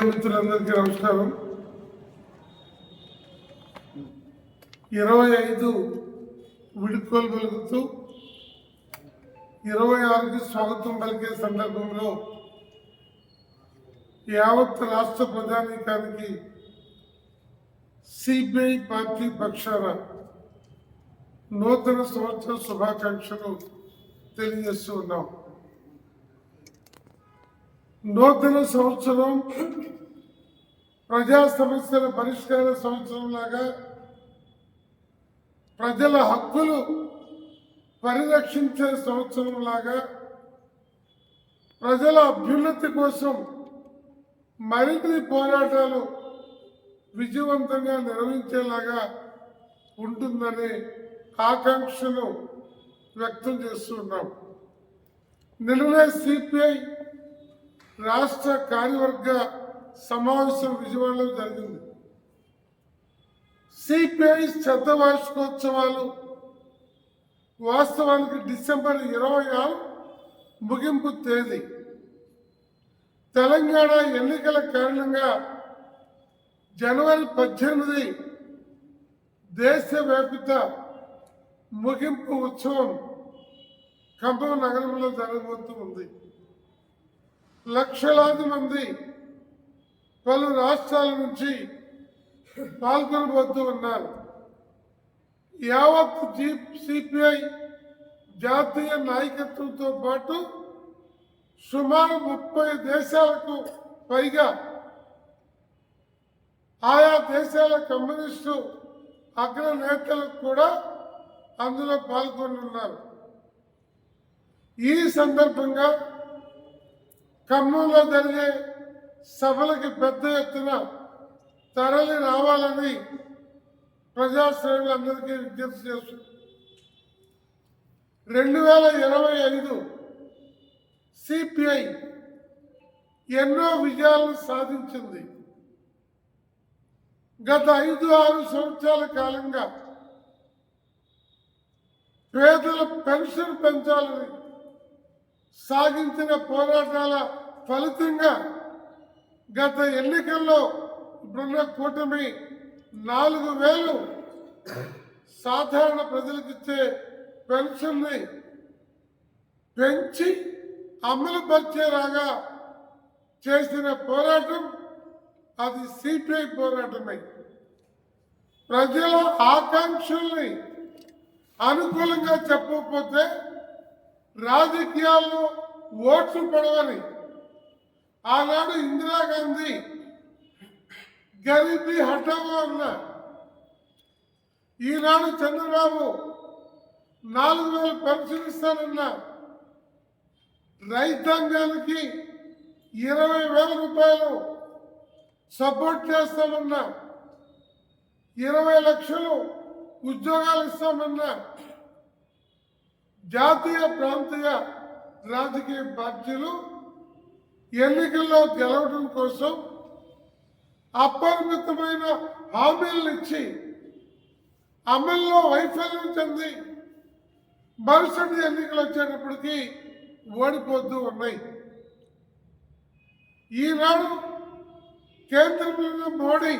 Media మిత్రులందరికీ నమస్కారం. ఇరవై ఐదు విడుకోలు పలుకుతూ ఇరవై ఆరుకి స్వాగతం పలికే సందర్భంలో యావత్ రాష్ట్ర ప్రధానికానికి సిపిఐ పార్టీ పక్షాన నూతన సంవత్సర శుభాకాంక్షలు తెలియజేస్తూ ఉన్నాం. నూతన సంవత్సరం ప్రజా సమస్యల పరిష్కార సంవత్సరం లాగా ప్రజల హక్కులు పరిరక్షించే సంవత్సరం లాగా ప్రజల అభ్యున్నతి కోసం మరిన్ని పోరాటాలు విజయవంతంగా నిర్వహించేలాగా ఉంటుందనే ఆకాంక్షను వ్యక్తం చేస్తున్నాం నిన్ననే సిపిఐ రాష్ట్ర కార్యవర్గ సమావేశం విజయవాడలో జరిగింది. సిపిఐ శత వార్షికోత్సవాలు వాస్తవానికి డిసెంబర్ ఇరవై ఆరు ముగింపు తేదీ. తెలంగాణ ఎన్నికల కారణంగా జనవరి పద్దెనిమిది దేశవ్యాప్త ముగింపు ఉత్సవం ఖమ్మం నగరంలో జరగబోతుంది లక్షలాది మంది పలు రాష్ట్రాల నుంచి పాల్గొనబోతూ ఉన్నారు యావత్ జీ సిపిఐ జాతీయ నాయకత్వంతో పాటు సుమారు ముప్పై దేశాలకు పైగా ఆయా దేశాల కమ్యూనిస్టు అగ్రనేతలకు కూడా అందులో పాల్గొనున్నారు. ఈ సందర్భంగా ఖమ్మంలో జరిగే సభలకి పెద్ద ఎత్తున తరలి రావాలని ప్రజాశ్రేణులందరికీ విజ్ఞప్తి చేస్తుంది రెండు వేల ఇరవై ఐదు సిపిఐ ఎన్నో విజయాలను సాధించింది. గత ఐదు ఆరు సంవత్సరాల కాలంగా పేదల పెన్షన్ పెంచాలని సాగించిన పోరాటాల ఫలితంగా గత ఎన్నికల్లో ఇప్పుడున్న కూటమి నాలుగు వేలు సాధారణ ప్రజలకు ఇచ్చే పెన్షన్ని పెంచి అమలు పరిచేలాగా చేసిన పోరాటం అది సిపిఐ పోరాటమే. ప్రజల ఆకాంక్షల్ని అనుకూలంగా చెప్పకపోతే రాజకీయాల్లో ఓట్లు పడవని ఆనాడు ఇందిరాగాంధీ గరీబీ హఠావో అన్న. ఈనాడు చంద్రబాబు నాలుగు వేలు పెన్షన్ ఇస్తానన్నా. రైతాంగానికి ఇరవై వేల రూపాయలు సపోర్ట్ చేస్తామన్నా ఇరవై లక్షలు ఉద్యోగాలు ఇస్తామన్నా జాతీయ ప్రాంతీయ రాజకీయ పార్టీలు ఎన్నికల్లో గెలవడం కోసం అపరిమితమైన హామీలను ఇచ్చి అమల్లో వైఫల్యం చెంది మరుసటి ఎన్నికలు వచ్చేటప్పటికీ ఓడిపోతూ ఉన్నాయి. ఈనాడు కేంద్రంలో మోడీ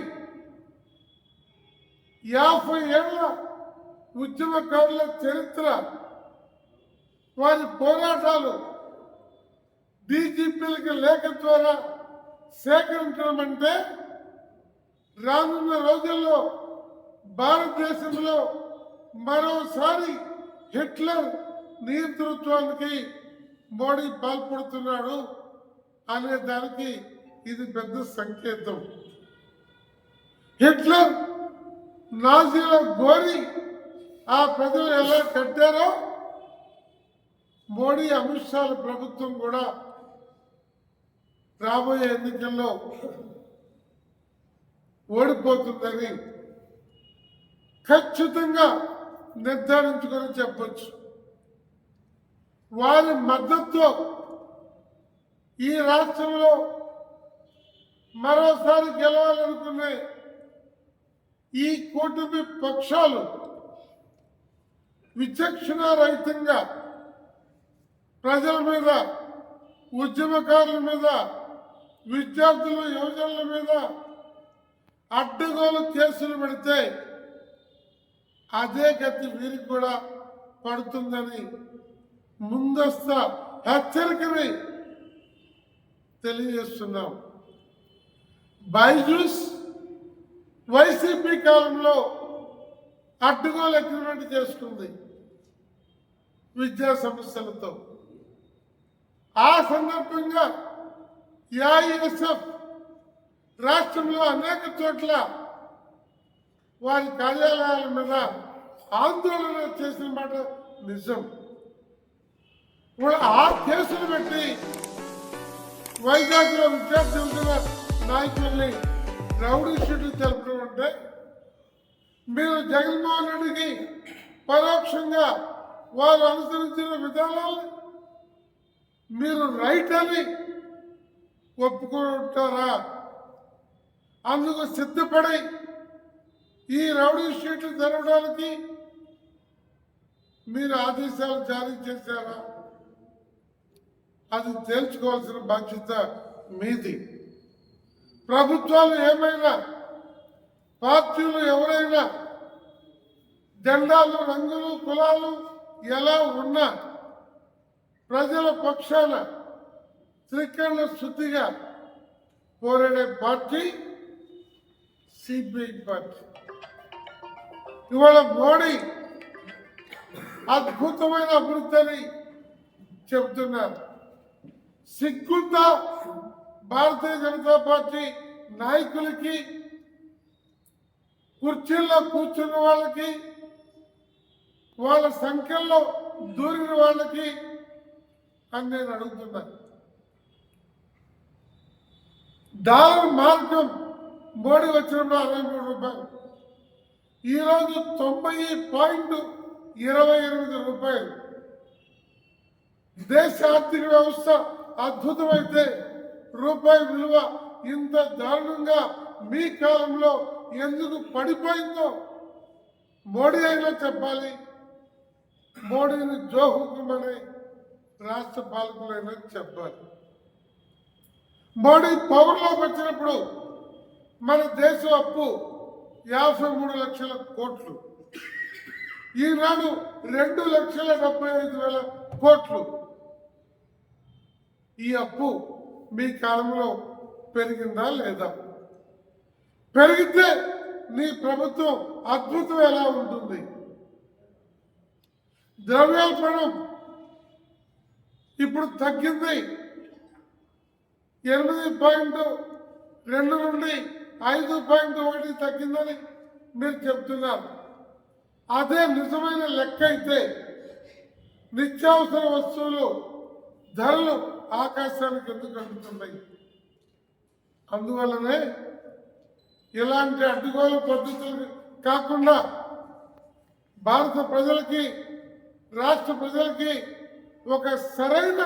యాభై ఏళ్ళ ఉద్యమకారుల చరిత్ర వారి పోరాటాలు డీజీపీలకి లేఖ ద్వారా సేకరించడం అంటే రానున్న రోజుల్లో భారతదేశంలో మరోసారి హిట్లర్ నియంతృత్వానికి మోడీ పాల్పడుతున్నాడు అనే దానికి ఇది పెద్ద సంకేతం. హిట్లర్ నాజీల గోరి ఆ ప్రజలు ఎలా కట్టారో మోడీ అమిత్ షాల ప్రభుత్వం కూడా రాబోయే ఎన్నికల్లో ఓడిపోతుందని ఖచ్చితంగా నిర్ధారించుకొని చెప్పచ్చు. వారి మద్దతుతో ఈ రాష్ట్రంలో మరోసారి గెలవాలనుకునే ఈ కూటమి పక్షాలు విచక్షణ రహితంగా ప్రజల మీద ఉద్యమకారుల మీద విద్యార్థులు యువజనుల మీద అడ్డగోలు కేసులు పెడితే అదే గతి వీరికి కూడా పడుతుందని ముందస్తు హెచ్చరికని తెలియజేస్తున్నాం. బైజూస్ వైసీపీ కాలంలో అడ్డుగోలు అగ్రిమెంట్ చేసుకుంది విద్యా సమస్యలతో. ఆ సందర్భంగా ఏఐఎస్ఎఫ్ రాష్ట్రంలో అనేక చోట్ల వారి కార్యాలయాల మీద ఆందోళన చేసిన మాట నిజం. ఇప్పుడు ఆ కేసులు పెట్టి వైజాగ్లో విద్యార్థి నాయకుల్ని రౌడీ షీట్లు తెలపడం అంటే మీరు జగన్మోహన్ రెడ్డికి పరోక్షంగా వారు అనుసరించిన విధానాలు మీరు రైట్ అని ఒప్పుకుంటారా? అందుకు సిద్ధపడి ఈ రౌడీ షీట్లు తెరవడానికి మీరు ఆదేశాలు జారీ చేశారా? అది తేల్చుకోవాల్సిన బాధ్యత మీది. ప్రభుత్వాలు ఏమైనా పార్టీలు ఎవరైనా జెండాలు రంగులు కులాలు ఎలా ఉన్నా ప్రజల పక్షాన త్రికరణ శుద్ధిగా పోరాడే పార్టీ సిపిఐ పార్టీ. ఇవాళ మోడీ అద్భుతమైన అభివృద్ధిని చెబుతున్నారు. సిగ్గుందా భారతీయ జనతా పార్టీ నాయకులకి కుర్చీల్లో కూర్చున్న వాళ్ళకి వాళ్ళ సంఖ్యల్లో దూరిన వాళ్ళకి అని నేను అడుగుతున్నాను డాలర్ మార్గం మోడీ వచ్చినప్పుడు అరవై మూడు రూపాయలు. ఈరోజు తొంభై పాయింట్ ఇరవై ఎనిమిది రూపాయలు. దేశ ఆర్థిక వ్యవస్థ అద్భుతమైతే రూపాయి విలువ ఇంత దారుణంగా మీ కాలంలో ఎందుకు పడిపోయిందో మోడీ అయినా చెప్పాలి. మోడీని జోహుకుమని రాష్ట్ర పాలకులైనా చెప్పాలి. మోడీ పవర్లోకి వచ్చినప్పుడు మన దేశ అప్పు యాభై మూడు లక్షల కోట్లు. ఈనాడు రెండు లక్షల డెబ్బై ఐదు వేల కోట్లు. ఈ అప్పు మీ కాలంలో పెరిగిందా లేదా? పెరిగితే నీ ప్రభుత్వం అద్భుతం ఎలా ఉంటుంది? ద్రవ్యోల్బణం ఇప్పుడు తగ్గింది. ఎనిమిది పాయింట్ రెండు నుండి ఐదు పాయింట్ ఒకటి తగ్గిందని మీరు చెప్తున్నారు. అదే నిజమైన లెక్క అయితే నిత్యావసర వస్తువులు ధరలు ఆకాశానికి ఎందుకు అందుతున్నాయి? అందువల్లనే ఇలాంటి అడ్డుగోలు పద్ధతులు కాకుండా భారత ప్రజలకి రాష్ట్ర ప్రజలకి ఒక సరైన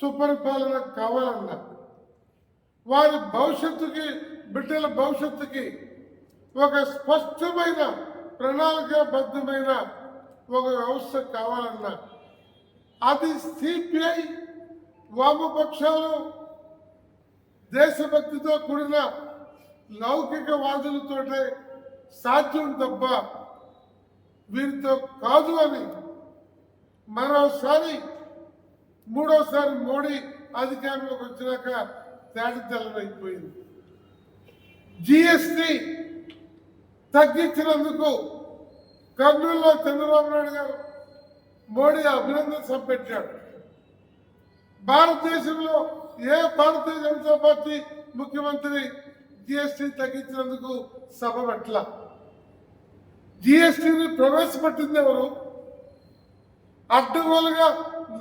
సుపరిపాలన కావాలన్నా వారి భవిష్యత్తుకి బిడ్డల భవిష్యత్తుకి ఒక స్పష్టమైన ప్రణాళికాబద్ధమైన ఒక వ్యవస్థ కావాలన్నా అది సిపిఐ వామపక్షాలు దేశభక్తితో కూడిన లౌకికవాదులతోటే సాధ్యం తప్ప వీరితో కాదు అని మరోసారి మూడోసారి మోడీ అధికారంలోకి వచ్చినాక తేటతెల్లమైపోయింది జిఎస్టి తగ్గించినందుకు కర్నూలులో చంద్రబాబు నాయుడు గారు మోడీ అభినందన సభ పెట్టాడు. భారతదేశంలో ఏ భారతీయ జనతా పార్టీ ముఖ్యమంత్రి జిఎస్టి తగ్గించినందుకు సభ పట్ల జిఎస్టిని ప్రవేశపెట్టింది ఎవరు? అడ్డగోలుగా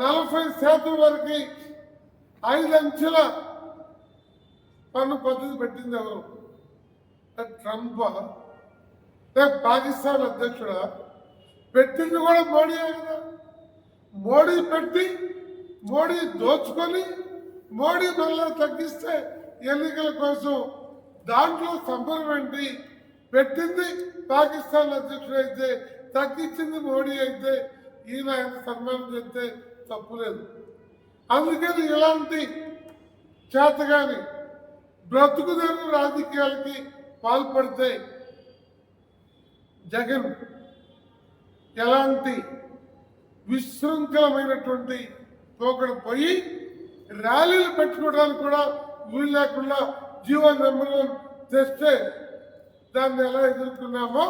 నలభై శాతం వరకు ఐదు అంచెల పన్ను పద్ధతి పెట్టింది ఎవరు? ట్రంప్. పాకిస్తాన్ అధ్యక్షుడా? పెట్టింది కూడా మోడీ కదా? మోడీ పెట్టి మోడీ దోచుకొని మోడీ మళ్ళీ తగ్గిస్తే ఎన్నికల కోసం దాంట్లో సంబరం ఏంటి? పెట్టింది పాకిస్తాన్ అధ్యక్షుడు అయితే తగ్గించింది మోడీ అయితే ఈయన ఆయన సన్మానం చేస్తే తప్పులేదు అందుకని ఇలాంటి చేతగాని బ్రతుకుదెరువు రాజకీయాలకి పాల్పడితే జగన్ ఎలాంటి విశృంఖలమైనటువంటి తోకడు పోయి ర్యాలీలు పెట్టుకోవడానికి కూడా వీలు లేకుండా జీవో నెంబర్ వన్ తెస్తే దాన్ని ఎలా ఎదుర్కొన్నామో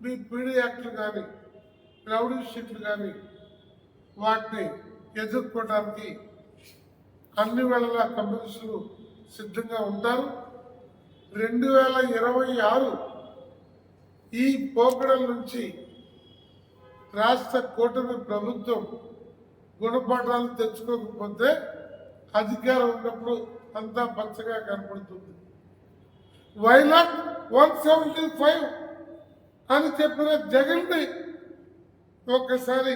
మీ పీడీ యాక్ట్లు కానీ రౌడీ షీట్లు కానీ వాటిని ఎదుర్కోవడానికి అన్ని వేళలా కమ్యూనిస్టులు సిద్ధంగా ఉంటారు రెండు వేల ఇరవై ఆరు ఈ పోకడల నుంచి రాష్ట్ర కూటమి ప్రభుత్వం గుణపాఠాలు తెచ్చుకోకపోతే అధికారం ఉన్నప్పుడు అంతా పచ్చగా కనపడుతుంది. వైలాక్ వన్ సెవెంటీ ఫైవ్ అని చెప్పిన జగన్ని ఒక్కసారి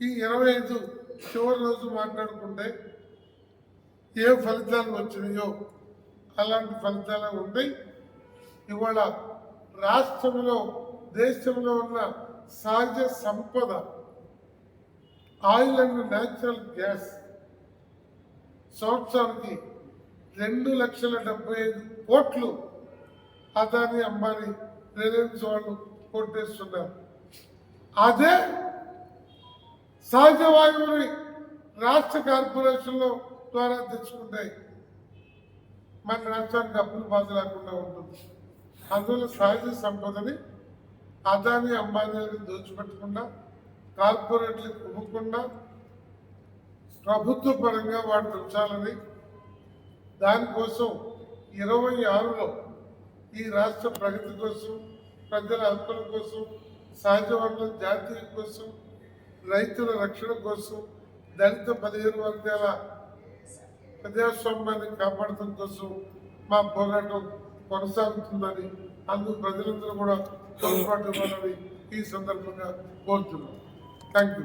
ఈ ఇరవై ఐదు చివరి రోజు మాట్లాడుకుంటే ఏ ఫలితాలు వచ్చినాయో అలాంటి ఫలితాలే ఉన్నాయి ఇవాళ రాష్ట్రంలో దేశంలో ఉన్న సహజ సంపద ఆయిల్ అండ్ న్యాచురల్ గ్యాస్ సంవత్సరానికి రెండు లక్షల డెబ్బై ఐదు కోట్లు అదాని అంబానీ రిలయన్స్ వాళ్ళు కొట్టేస్తున్నారు. అదే సహజ వాయువుని రాష్ట్ర కార్పొరేషన్లో ద్వారా తెచ్చుకుంటాయి మన రాష్ట్రానికి అప్పులు బాధ లేకుండా ఉంటుంది. అందువల్ల సహజ సంపదని అదాని అంబానీలను దోచిపెట్టకుండా కార్పొరేట్లకు ఇవ్వకుండా ప్రభుత్వ పరంగా వాటిని ఉంచాలని దానికోసం ఇరవై ఆరులో ఈ రాష్ట్ర ప్రగతి కోసం ప్రజల హక్కుల కోసం సహజ వనరుల జాతీయ కోసం రైతుల రక్షణ కోసం దళిత పదిహేను వర్గాల ప్రజాస్వామ్యాన్ని కాపాడటం కోసం మా పోరాటం కొనసాగుతుందని అందుకు ప్రజలందరూ కూడా తోడ్పాటు ఇవ్వాలని ఈ సందర్భంగా కోరుతున్నాం. Thank you